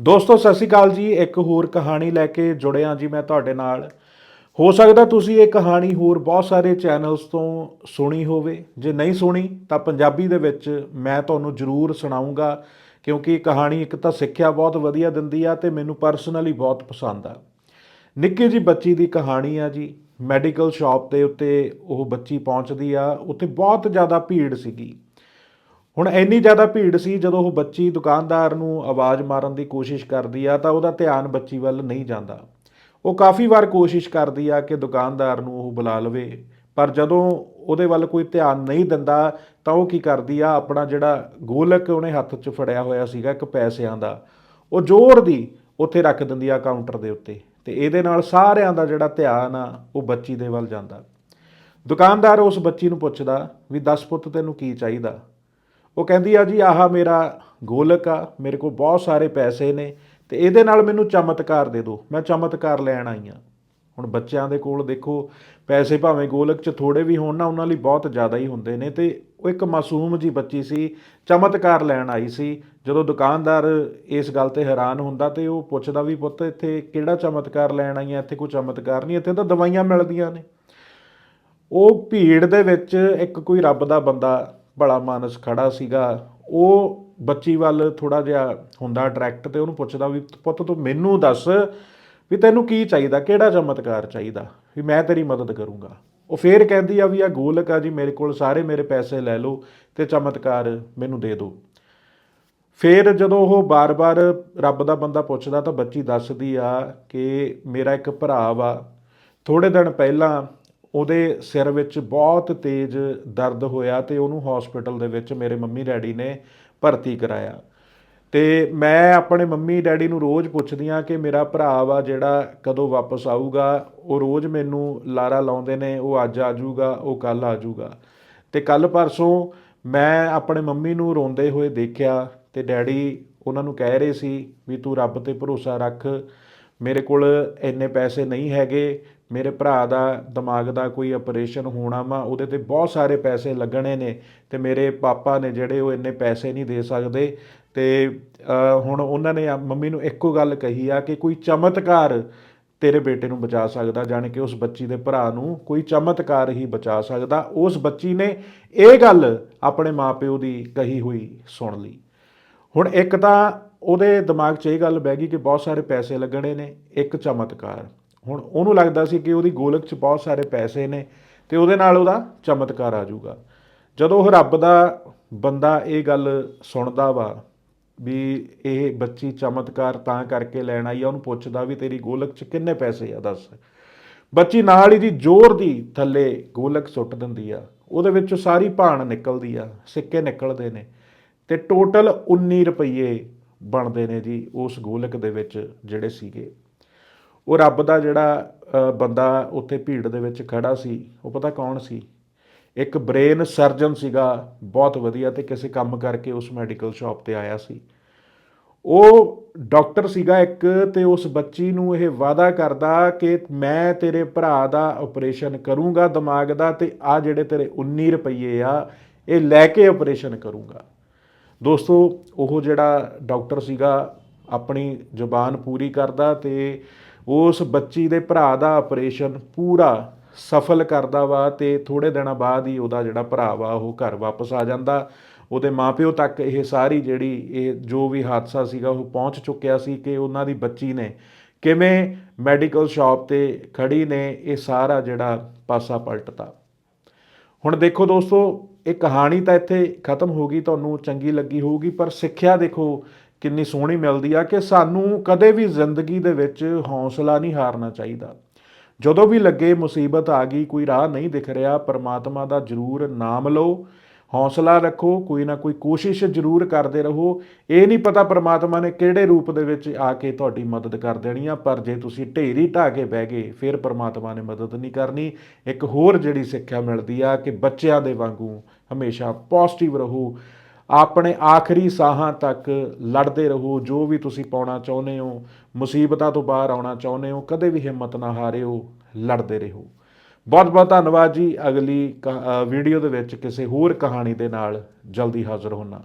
ਦੋਸਤੋ, ਸਤਿ ਸ਼੍ਰੀ ਅਕਾਲ ਜੀ। ਇੱਕ ਹੋਰ ਕਹਾਣੀ ਲੈ ਕੇ ਜੁੜਿਆ ਜੀ ਮੈਂ ਤੁਹਾਡੇ ਨਾਲ। ਹੋ ਸਕਦਾ ਤੁਸੀਂ ਇਹ ਕਹਾਣੀ ਹੋਰ ਬਹੁਤ ਸਾਰੇ ਚੈਨਲਸ ਤੋਂ ਸੁਣੀ ਹੋਵੇ। ਜੇ ਨਹੀਂ ਸੁਣੀ, ਤਾਂ ਪੰਜਾਬੀ ਦੇ ਵਿੱਚ ਮੈਂ ਤੁਹਾਨੂੰ ਜ਼ਰੂਰ ਸੁਣਾਉਂਗਾ ਕਿਉਂਕਿ ਇਹ ਕਹਾਣੀ ਇੱਕ ਤਾਂ ਸਿੱਖਿਆ ਬਹੁਤ ਵਧੀਆ ਦਿੰਦੀ ਆ ਤੇ ਮੈਨੂੰ ਪਰਸਨਲੀ ਬਹੁਤ ਪਸੰਦ ਆ। ਨਿੱਕੀ ਜੀ ਬੱਚੀ ਦੀ ਕਹਾਣੀ ਆ ਜੀ। ਮੈਡੀਕਲ ਸ਼ਾਪ ਦੇ ਉੱਤੇ ਉਹ ਬੱਚੀ ਪਹੁੰਚਦੀ ਆ। ਉੱਥੇ ਬਹੁਤ ਜ਼ਿਆਦਾ ਭੀੜ ਸੀਗੀ। ਹੁਣ ਇੰਨੀ ਜ਼ਿਆਦਾ ਭੀੜ ਸੀ ਜਦੋਂ ਉਹ ਬੱਚੀ ਦੁਕਾਨਦਾਰ ਨੂੰ ਆਵਾਜ਼ ਮਾਰਨ ਦੀ ਕੋਸ਼ਿਸ਼ ਕਰਦੀ ਆ ਤਾਂ ਉਹਦਾ ਧਿਆਨ ਬੱਚੀ ਵੱਲ ਨਹੀਂ ਜਾਂਦਾ। ਉਹ ਕਾਫੀ ਵਾਰ ਕੋਸ਼ਿਸ਼ ਕਰਦੀ ਆ ਕਿ ਦੁਕਾਨਦਾਰ ਨੂੰ ਉਹ ਬੁਲਾ ਲਵੇ, ਪਰ ਜਦੋਂ ਉਹਦੇ ਵੱਲ ਕੋਈ ਧਿਆਨ ਨਹੀਂ ਦਿੰਦਾ ਤਾਂ ਉਹ ਕੀ ਕਰਦੀ ਆ, ਆਪਣਾ ਜਿਹੜਾ ਗੋਲਕ ਉਹਨੇ ਹੱਥ 'ਚ ਫੜਿਆ ਹੋਇਆ ਸੀਗਾ ਇੱਕ ਪੈਸਿਆਂ ਦਾ, ਉਹ ਜ਼ੋਰ ਦੀ ਉੱਥੇ ਰੱਖ ਦਿੰਦੀ ਆ ਕਾਊਂਟਰ ਦੇ ਉੱਤੇ ਤੇ ਇਹਦੇ ਨਾਲ ਸਾਰਿਆਂ ਦਾ ਜਿਹੜਾ ਧਿਆਨ ਆ ਉਹ ਬੱਚੀ ਦੇ ਵੱਲ ਜਾਂਦਾ। ਦੁਕਾਨਦਾਰ ਉਸ ਬੱਚੀ ਨੂੰ ਪੁੱਛਦਾ ਵੀ, ਦੱਸ ਪੁੱਤ, ਤੈਨੂੰ ਕੀ ਚਾਹੀਦਾ? ਉਹ ਕਹਿੰਦੀ ਆ ਜੀ, ਆਹ ਮੇਰਾ ਗੋਲਕ ਆ, ਮੇਰੇ ਕੋਲ ਬਹੁਤ ਸਾਰੇ ਪੈਸੇ ਨੇ ਤੇ ਇਹਦੇ ਨਾਲ ਮੈਨੂੰ ਚਮਤਕਾਰ ਦੇ ਦਿਓ। ਮੈਂ ਚਮਤਕਾਰ ਲੈਣ ਆਈ ਆ। ਹੁਣ ਬੱਚਿਆਂ ਦੇ ਕੋਲ ਦੇਖੋ, ਪੈਸੇ ਭਾਵੇਂ ਗੋਲਕ 'ਚ ਥੋੜੇ ਵੀ ਹੋਣ ਨਾ, ਉਹਨਾਂ ਲਈ ਬਹੁਤ ਜ਼ਿਆਦਾ ਹੀ ਹੁੰਦੇ ਨੇ ਤੇ ਉਹ ਇੱਕ ਮਾਸੂਮ ਜੀ ਬੱਚੀ ਸੀ, ਚਮਤਕਾਰ ਲੈਣ ਆਈ ਸੀ। ਜਦੋਂ ਦੁਕਾਨਦਾਰ ਇਸ ਗੱਲ ਤੇ ਹੈਰਾਨ ਹੁੰਦਾ ਤੇ ਉਹ ਪੁੱਛਦਾ ਵੀ, ਪੁੱਤ, ਇੱਥੇ ਕਿਹੜਾ ਚਮਤਕਾਰ ਲੈਣ ਆਈ ਆ ਇੱਥੇ ਕੋਈ ਚਮਤਕਾਰ ਨਹੀਂ, ਇੱਥੇ ਤਾਂ ਦਵਾਈਆਂ ਮਿਲਦੀਆਂ ਨੇ। ਉਹ ਭੀੜ ਦੇ ਵਿੱਚ ਇੱਕ ਕੋਈ ਰੱਬ ਦਾ ਬੰਦਾ ਭਲਾ ਮਾਨਸ ਖੜਾ ਸੀਗਾ। ਉਹ ਬੱਚੀ ਵੱਲ ਥੋੜਾ ਜਿਹਾ ਹੁੰਦਾ ਅਟਰੈਕਟ ਤੇ ਉਹਨੂੰ ਪੁੱਛਦਾ ਵੀ, ਪੁੱਤ ਤੂੰ ਮੈਨੂੰ ਦੱਸ ਵੀ ਤੈਨੂੰ ਕੀ ਚਾਹੀਦਾ? ਕਿਹੜਾ ਚਮਤਕਾਰ ਚਾਹੀਦਾ? ਵੀ ਮੈਂ ਤੇਰੀ ਮਦਦ ਕਰੂੰਗਾ। ਉਹ ਫੇਰ ਕਹਿੰਦੀ ਆ ਵੀ ਆ ਗੋਲਕ ਆ ਜੀ, ਮੇਰੇ ਕੋਲ ਸਾਰੇ ਮੇਰੇ ਪੈਸੇ ਲੈ ਲਓ ਤੇ ਚਮਤਕਾਰ ਮੈਨੂੰ ਦੇ ਦਿਓ। ਫੇਰ ਜਦੋਂ ਉਹ ਬਾਰ-ਬਾਰ ਰੱਬ ਦਾ ਬੰਦਾ ਪੁੱਛਦਾ ਤਾਂ ਬੱਚੀ ਦੱਸਦੀ ਆ ਕਿ ਮੇਰਾ ਇੱਕ ਭਰਾ ਵਾ। ਥੋੜੇ ਦਿਨ ਪਹਿਲਾਂ ਉਹਦੇ ਸਿਰ ਵਿੱਚ ਬਹੁਤ ਤੇਜ਼ ਦਰਦ ਹੋਇਆ ਤੇ ਉਹਨੂੰ ਹਸਪੀਟਲ ਦੇ ਵਿੱਚ ਮੇਰੇ ਮੰਮੀ ਡੈਡੀ ਨੇ ਭਰਤੀ ਕਰਾਇਆ। ਤੇ ਮੈਂ ਆਪਣੇ ਮੰਮੀ ਡੈਡੀ ਨੂੰ ਰੋਜ਼ ਪੁੱਛਦੀ ਆ ਕਿ ਮੇਰਾ ਭਰਾ ਵਾ ਜਿਹੜਾ ਕਦੋਂ ਵਾਪਸ ਆਊਗਾ, ਉਹ ਰੋਜ਼ ਮੈਨੂੰ ਲਾਰਾ ਲਾਉਂਦੇ ਨੇ, ਉਹ ਅੱਜ ਆ ਜਾਊਗਾ ਉਹ ਕੱਲ ਆ ਜਾਊਗਾ ਤੇ ਕੱਲ ਪਰਸੋਂ ਮੈਂ ਆਪਣੇ ਮੰਮੀ ਨੂੰ ਰੋਂਦੇ ਹੋਏ ਦੇਖਿਆ ਤੇ ਡੈਡੀ ਉਹਨਾਂ ਨੂੰ ਕਹਿ ਰਹੇ ਸੀ ਵੀ ਤੂੰ ਰੱਬ ਤੇ ਭਰੋਸਾ ਰੱਖ, ਮੇਰੇ ਕੋਲ ਇੰਨੇ ਪੈਸੇ ਨਹੀਂ ਹੈਗੇ ਮੇਰੇ ਭਰਾ ਦਾ, ਦਿਮਾਗ ਦਾ ਕੋਈ ਆਪਰੇਸ਼ਨ ਹੋਣਾ ਵਾ, ਉਹਦੇ ਤੇ ਬਹੁਤ ਸਾਰੇ ਪੈਸੇ ਲੱਗਣੇ ਨੇ ਤੇ ਮੇਰੇ ਪਾਪਾ ਨੇ ਜਿਹੜੇ ਉਹ ਇੰਨੇ ਪੈਸੇ ਨਹੀਂ ਦੇ ਸਕਦੇ ਤੇ ਹੁਣ ਉਹਨਾਂ ਨੇ ਮੰਮੀ ਨੂੰ ਇੱਕੋ ਗੱਲ ਕਹੀ ਆ ਕਿ ਕੋਈ ਚਮਤਕਾਰ ਤੇਰੇ ਬੇਟੇ ਨੂੰ ਬਚਾ ਸਕਦਾ, ਜਾਣੀ ਕਿ ਉਸ ਬੱਚੀ ਦੇ ਭਰਾ ਨੂੰ ਕੋਈ ਚਮਤਕਾਰ ਹੀ ਬਚਾ ਸਕਦਾ। ਉਸ ਬੱਚੀ ਨੇ ਇਹ ਗੱਲ ਆਪਣੇ ਮਾਪਿਓ ਦੀ ਕਹੀ ਹੋਈ ਸੁਣ ਲਈ। ਹੁਣ ਇੱਕ ਤਾਂ ਉਹਦੇ ਦਿਮਾਗ 'ਚ ਇਹ ਗੱਲ ਬਹਿ ਗਈ ਕਿ ਬਹੁਤ ਸਾਰੇ ਪੈਸੇ ਲੱਗਣੇ ਨੇ, ਇੱਕ ਚਮਤਕਾਰ। ਹੁਣ ਉਹਨੂੰ ਲੱਗਦਾ ਸੀ ਕਿ ਉਹਦੀ ਗੋਲਕ 'ਚ ਬਹੁਤ ਸਾਰੇ ਪੈਸੇ ਨੇ ਤੇ ਉਹਦੇ ਨਾਲ ਉਹਦਾ ਚਮਤਕਾਰ ਆ ਜਾਊਗਾ। ਜਦੋਂ ਉਹ ਰੱਬ ਦਾ ਬੰਦਾ ਇਹ ਗੱਲ ਸੁਣਦਾ ਵਾ ਵੀ ਇਹ ਬੱਚੀ ਚਮਤਕਾਰ ਤਾਂ ਕਰਕੇ ਲੈਣ ਆਈ ਆ, ਉਹਨੂੰ ਪੁੱਛਦਾ ਵੀ ਤੇਰੀ ਗੋਲਕ 'ਚ ਕਿੰਨੇ ਪੈਸੇ ਆ ਦੱਸ। ਬੱਚੀ ਨਾਲ ਹੀ ਜੀ ਜ਼ੋਰ ਦੀ ਥੱਲੇ ਗੋਲਕ ਸੁੱਟ ਦਿੰਦੀ ਆ, ਉਹਦੇ ਵਿੱਚੋਂ ਸਾਰੀ ਭਾਣ ਨਿਕਲਦੀ ਆ, ਸਿੱਕੇ ਨਿਕਲਦੇ ਨੇ ਤੇ ਟੋਟਲ 19 ਰੁਪਏ ਬਣਦੇ ਨੇ ਜੀ ਉਸ ਗੋਲਕ ਦੇ ਵਿੱਚ ਜਿਹੜੇ ਸੀਗੇ। ਉਹ ਰੱਬ ਦਾ ਜਿਹੜਾ ਬੰਦਾ ਉੱਥੇ ਭੀੜ ਦੇ ਵਿੱਚ ਖੜਾ ਸੀ, ਉਹ ਪਤਾ ਕੌਣ ਸੀ? ਇੱਕ ਬ੍ਰੇਨ ਸਰਜਨ ਸੀਗਾ, ਬਹੁਤ ਵਧੀਆ ਤੇ ਕਿਸੇ ਕੰਮ ਕਰਕੇ ਉਸ ਮੈਡੀਕਲ ਸ਼ਾਪ ਤੇ ਆਇਆ ਸੀ। ਉਹ ਡਾਕਟਰ ਸੀਗਾ ਇੱਕ ਤੇ ਉਸ ਬੱਚੀ ਨੂੰ ਇਹ ਵਾਅਦਾ ਕਰਦਾ ਕਿ ਮੈਂ ਤੇਰੇ ਭਰਾ ਦਾ ਆਪਰੇਸ਼ਨ ਕਰੂੰਗਾ ਦਿਮਾਗ ਦਾ ਤੇ ਆ ਜਿਹੜੇ ਤੇਰੇ 19 ਰੁਪਏ ਆ, ਇਹ ਲੈ ਕੇ ਆਪਰੇਸ਼ਨ ਕਰੂੰਗਾ। ਦੋਸਤੋ, ਉਹ ਜਿਹੜਾ ਡਾਕਟਰ ਸੀਗਾ, ਆਪਣੀ ਜ਼ੁਬਾਨ ਪੂਰੀ ਕਰਦਾ ਤੇ ਉਸ ਬੱਚੀ ਦੇ ਭਰਾ ਦਾ ਆਪਰੇਸ਼ਨ ਪੂਰਾ ਸਫਲ ਕਰਦਾ ਵਾ ਤੇ ਥੋੜੇ ਦਿਨਾਂ ਬਾਅਦ ਹੀ ਉਹਦਾ ਜਿਹੜਾ ਭਰਾ ਵਾ ਉਹ ਘਰ ਵਾਪਸ ਆ ਜਾਂਦਾ। ਉਹਦੇ ਮਾਪਿਓ ਤੱਕ ਇਹ ਸਾਰੀ ਜਿਹੜੀ ਇਹ ਜੋ ਵੀ ਹਾਦਸਾ ਸੀਗਾ ਉਹ ਪਹੁੰਚ ਚੁੱਕਿਆ ਸੀ ਕਿ ਉਹਨਾਂ ਦੀ ਬੱਚੀ ਨੇ ਕਿਵੇਂ ਮੈਡੀਕਲ ਸ਼ਾਪ ਤੇ ਖੜੀ ਨੇ, ਇਹ ਸਾਰਾ ਜਿਹੜਾ ਪਾਸਾ ਪਲਟਤਾ। ਹੁਣ ਦੇਖੋ ਦੋਸਤੋ, ਇਹ ਕਹਾਣੀ ਤਾਂ ਇੱਥੇ ਖਤਮ ਹੋ ਗਈ, ਤੁਹਾਨੂੰ ਚੰਗੀ ਲੱਗੀ ਹੋਊਗੀ, ਪਰ ਸਿੱਖਿਆ ਦੇਖੋ ਕਿੰਨੀ ਸੋਹਣੀ ਮਿਲਦੀ ਆ ਕਿ ਸਾਨੂੰ ਕਦੇ ਵੀ ਜ਼ਿੰਦਗੀ ਦੇ ਵਿੱਚ ਹੌਸਲਾ ਨਹੀਂ ਹਾਰਨਾ ਚਾਹੀਦਾ। ਜਦੋਂ ਵੀ ਲੱਗੇ ਮੁਸੀਬਤ ਆ ਗਈ, ਕੋਈ ਰਾਹ ਨਹੀਂ ਦਿਖ ਰਿਹਾ, ਪਰਮਾਤਮਾ ਦਾ ਜ਼ਰੂਰ ਨਾਮ ਲਓ, ਹੌਸਲਾ ਰੱਖੋ, ਕੋਈ ਨਾ ਕੋਈ ਕੋਸ਼ਿਸ਼ ਜ਼ਰੂਰ ਕਰਦੇ ਰਹੋ। ਇਹ ਨਹੀਂ ਪਤਾ ਪਰਮਾਤਮਾ ਨੇ ਕਿਹੜੇ ਰੂਪ ਦੇ ਵਿੱਚ ਆ ਕੇ ਤੁਹਾਡੀ ਮਦਦ ਕਰ ਦੇਣੀ ਆ, ਪਰ ਜੇ ਤੁਸੀਂ ਢੇਰੀ ਢਾ ਕੇ ਬਹਿ ਗਏ, ਫਿਰ ਪਰਮਾਤਮਾ ਨੇ ਮਦਦ ਨਹੀਂ ਕਰਨੀ। ਇੱਕ ਹੋਰ ਜਿਹੜੀ ਸਿੱਖਿਆ ਮਿਲਦੀ ਆ ਕਿ ਬੱਚਿਆਂ ਦੇ ਵਾਂਗੂ ਹਮੇਸ਼ਾ ਪੋਜ਼ਿਟਿਵ ਰਹੋ ਆਪਣੇ ਆਖਰੀ ਸਾਹਾਂ ਤੱਕ ਲੜਦੇ ਰਹੋ, ਜੋ ਵੀ ਤੁਸੀਂ ਪਾਉਣਾ ਚਾਹੁੰਦੇ ਹੋ, ਮੁਸੀਬਤਾਂ ਤੋਂ ਬਾਹਰ ਆਉਣਾ ਚਾਹੁੰਦੇ ਹੋ, ਕਦੇ ਵੀ ਹਿੰਮਤ ਨਾ ਹਾਰਿਓ, ਲੜਦੇ ਰਹੋ। ਬਹੁਤ ਬਹੁਤ ਧੰਨਵਾਦ ਜੀ। ਅਗਲੀ ਕ- ਵੀਡੀਓ ਦੇ ਵਿੱਚ ਕਿਸੇ ਹੋਰ ਕਹਾਣੀ ਦੇ ਨਾਲ ਜਲਦੀ ਹਾਜ਼ਰ ਹੋਣਾ।